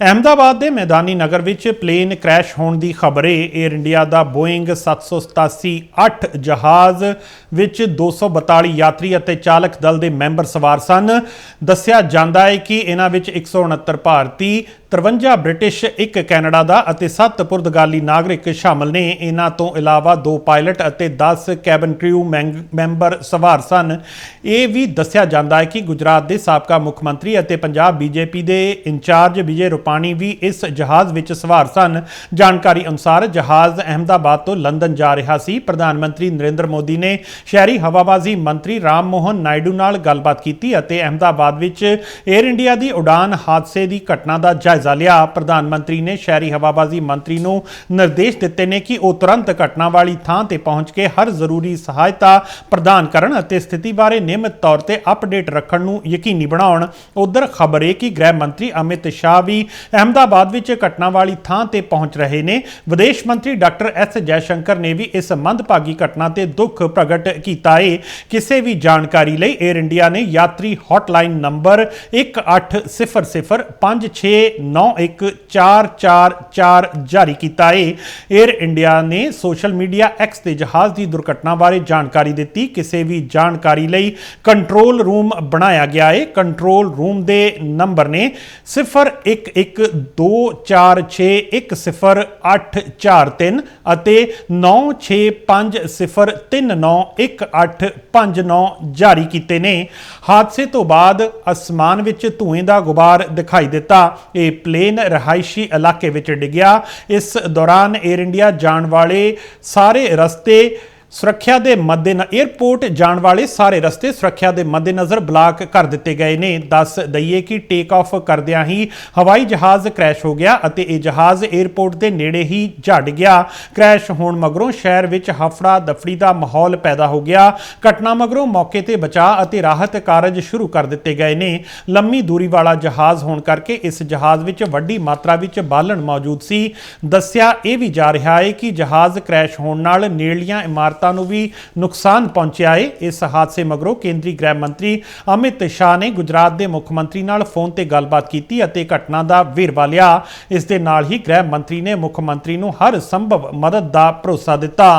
ਅਹਮਦਾਬਾਦ ਦੇ ਮੈਦਾਨੀ ਨਗਰ ਵਿੱਚ ਪਲੇਨ ਕ੍ਰੈਸ਼ ਹੋਣ ਦੀ ਖਬਰ ਹੈ 에ਅਰ ਇੰਡੀਆ ਦਾ ਬੋਇੰਗ 787-8 ਜਹਾਜ਼ ਵਿੱਚ 242 ਯਾਤਰੀ ਅਤੇ ਚਾਲਕ ਦਲ ਦੇ ਮੈਂਬਰ ਸਵਾਰ ਸਨ। ਦੱਸਿਆ ਜਾਂਦਾ ਹੈ ਕਿ ਇਹਨਾਂ ਵਿੱਚ 169 ਭਾਰਤੀ 53 ਬ੍ਰਿਟਿਸ਼, ਇੱਕ ਕੈਨੇਡਾ ਦਾ ਅਤੇ 7 ਪੁਰਤਗਾਲੀ ਨਾਗਰਿਕ ਸ਼ਾਮਲ ਨੇ। ਇਹਨਾਂ ਤੋਂ ਇਲਾਵਾ ਦੋ ਪਾਇਲਟ ਅਤੇ 10 ਕੈਬਨ ਕ੍ਰਿਊ ਮੈਂਬਰ ਸਵਾਰ ਸਨ। ਇਹ ਵੀ ਦੱਸਿਆ ਜਾਂਦਾ ਹੈ ਕਿ ਗੁਜਰਾਤ ਦੇ ਸਾਬਕਾ ਮੁੱਖ ਮੰਤਰੀ ਅਤੇ ਪੰਜਾਬ ਬੀਜੇਪੀ ਦੇ ਇੰਚਾਰਜ ਵਿਜੇ ਰੁਪਾਣੀ ਵੀ ਇਸ ਜਹਾਜ਼ ਵਿੱਚ ਸਵਾਰ ਸਨ। ਜਾਣਕਾਰੀ ਅਨੁਸਾਰ ਜਹਾਜ਼ ਅਹਮਦਾਬਾਦ ਤੋਂ ਲੰਡਨ ਜਾ ਰਿਹਾ ਸੀ। ਪ੍ਰਧਾਨ ਮੰਤਰੀ ਨਰਿੰਦਰ ਮੋਦੀ ਨੇ ਸ਼ਹਿਰੀ ਹਵਾਬਾਜ਼ੀ ਮੰਤਰੀ ਰਾਮ ਮੋਹਨ ਨਾਇਡੂ ਨਾਲ ਗੱਲਬਾਤ ਕੀਤੀ ਅਤੇ ਅਹਮਦਾਬਾਦ ਵਿੱਚ 에ਅਰ ਇੰਡੀਆ ਦੀ ਉਡਾਨ ਹਾਦਸੇ ਦੀ ਘਟਨਾ ਦਾ ਜਾਇਜ਼ਾ ਲਿਆ। ਪ੍ਰਧਾਨ ਮੰਤਰੀ ਨੇ ਸ਼ਹਿਰੀ ਹਵਾਬਾਜ਼ੀ ਮੰਤਰੀ ਨੂੰ ਨਿਰਦੇਸ਼ ਦਿੱਤੇ ਨੇ ਕਿ ਉਹ ਤੁਰੰਤ ਘਟਨਾ ਵਾਲੀ ਥਾਂ ਤੇ ਪਹੁੰਚ ਕੇ ਹਰ ਜ਼ਰੂਰੀ ਸਹਾਇਤਾ ਪ੍ਰਦਾਨ ਕਰਨ ਅਤੇ ਸਥਿਤੀ ਬਾਰੇ ਨਿਯਮਿਤ ਤੌਰ ਤੇ ਅਪਡੇਟ ਰੱਖਣ ਨੂੰ ਯਕੀਨੀ ਬਣਾਉਣ। ਉਧਰ ਖਬਰ ਹੈ ਕਿ ਗ੍ਰਹਿ ਮੰਤਰੀ ਅਮਿਤ ਸ਼ਾਹ ਵੀ ਅਹਮਦਾਬਾਦ ਵਿੱਚ ਘਟਨਾ ਵਾਲੀ ਥਾਂ ਤੇ ਪਹੁੰਚ ਰਹੇ ਨੇ। ਵਿਦੇਸ਼ ਮੰਤਰੀ ਡਾਕਟਰ ਐਸ ਜੈਸ਼ੰਕਰ ਨੇ ਵੀ ਇਸ ਮੰਦਭਾਗੀ ਘਟਨਾ ਤੇ ਦੁੱਖ ਪ੍ਰਗਟ ਕੀਤਾ ਹੈ ਕਿਸੇ ਵੀ ਜਾਣਕਾਰੀ ਲਈ 에ਅਰ ਇੰਡੀਆ ਨੇ ਯਾਤਰੀ ਹੌਟਲਾਈਨ ਨੰਬਰ 180056914444 ਜਾਰੀ ਕੀਤਾ ਹੈ 에ਅਰ ਇੰਡੀਆ ਨੇ ਸੋਸ਼ਲ ਮੀਡੀਆ ਐਕਸ ਤੇ ਜਹਾਜ਼ ਦੀ ਦੁਰਘਟਨਾ ਬਾਰੇ ਜਾਣਕਾਰੀ ਦਿੱਤੀ। ਕਿਸੇ ਵੀ ਜਾਣਕਾਰੀ ਲਈ ਕੰਟਰੋਲ ਰੂਮ ਬਣਾਇਆ ਗਿਆ ਏ। ਕੰਟਰੋਲ ਰੂਮ ਦੇ ਨੰਬਰ ਨੇ 0112461083 ਅਤੇ 9650391859 ਜਾਰੀ ਕੀਤੇ ਨੇ। ਹਾਦਸੇ ਤੋਂ ਬਾਅਦ ਅਸਮਾਨ ਵਿੱਚ ਧੂਏ ਦਾ ਗੁਬਾਰ ਦਿਖਾਈ ਦਿੱਤਾ। ਇਹ ਪਲੇਨ ਰਹਾਇਸ਼ੀ ਇਲਾਕੇ ਵਿੱਚ ਡਿੱਗਿਆ। ਇਸ ਦੌਰਾਨ 에ਅਰ ਇੰਡੀਆ ਜਾਣ ਵਾਲੇ ਸਾਰੇ ਰਸਤੇ ਸੁਰੱਖਿਆ ਦੇ ਮੱਦੇਨਜ਼ਰ 에ਅਰਪੋਰਟ ਜਾਣ ਵਾਲੇ ਸਾਰੇ ਰਸਤੇ ਸੁਰੱਖਿਆ ਦੇ ਮੱਦੇਨਜ਼ਰ ਬਲਾਕ ਕਰ ਦਿੱਤੇ ਗਏ ਨੇ। ਦੱਸ ਦਈਏ ਕਿ ਟੇਕ ਆਫ ਕਰਦਿਆਂ ਹੀ ਹਵਾਈ ਜਹਾਜ਼ ਕ੍ਰੈਸ਼ ਹੋ ਗਿਆ ਅਤੇ ਇਹ ਜਹਾਜ਼ 에ਅਰਪੋਰਟ ਦੇ ਨੇੜੇ ਹੀ ਜਾ ਗਿਆ। ਕ੍ਰੈਸ਼ ਹੋਣ ਮਗਰੋਂ ਸ਼ਹਿਰ ਵਿੱਚ ਹਫੜਾ ਦਫੜੀ ਦਾ ਮਾਹੌਲ ਪੈਦਾ ਹੋ ਗਿਆ। ਘਟਨਾ ਮਗਰੋਂ ਮੌਕੇ ਤੇ ਬਚਾਅ ਅਤੇ ਰਾਹਤ ਕਾਰਜ ਸ਼ੁਰੂ ਕਰ ਦਿੱਤੇ ਗਏ ਨੇ। ਲੰਮੀ ਦੂਰੀ ਵਾਲਾ ਜਹਾਜ਼ ਹੋਣ ਕਰਕੇ ਇਸ ਜਹਾਜ਼ ਵਿੱਚ ਵੱਡੀ ਮਾਤਰਾ ਵਿੱਚ ਬਾਲਣ ਮੌਜੂਦ ਸੀ। ਦੱਸਿਆ ਇਹ ਵੀ ਜਾ ਰਿਹਾ ਹੈ ਕਿ ਜਹਾਜ਼ ਕ੍ਰੈਸ਼ ਹੋਣ ਨਾਲ ਨੇੜਲੀਆਂ ਇਮਾਰਤਾਂ ਨੂੰ ਵੀ ਨੁਕਸਾਨ ਪਹੁੰਚਿਆ ਹੈ ਇਸ ਹਾਦਸੇ ਮਗਰੋਂ ਕੇਂਦਰੀ ਗ੍ਰਹਿ ਮੰਤਰੀ ਅਮਿਤ ਸ਼ਾਹ ਨੇ ਗੁਜਰਾਤ ਦੇ ਮੁੱਖ ਮੰਤਰੀ ਨਾਲ ਫੋਨ ਤੇ ਗੱਲਬਾਤ ਕੀਤੀ ਅਤੇ ਘਟਨਾ ਦਾ ਵੇਰਵਾ ਲਿਆ। ਇਸ ਦੇ ਨਾਲ ਹੀ ਗ੍ਰਹਿ ਮੰਤਰੀ ਨੇ ਮੁੱਖ ਮੰਤਰੀ ਨੂੰ ਹਰ ਸੰਭਵ ਮਦਦ ਦਾ ਭਰੋਸਾ ਦਿੱਤਾ।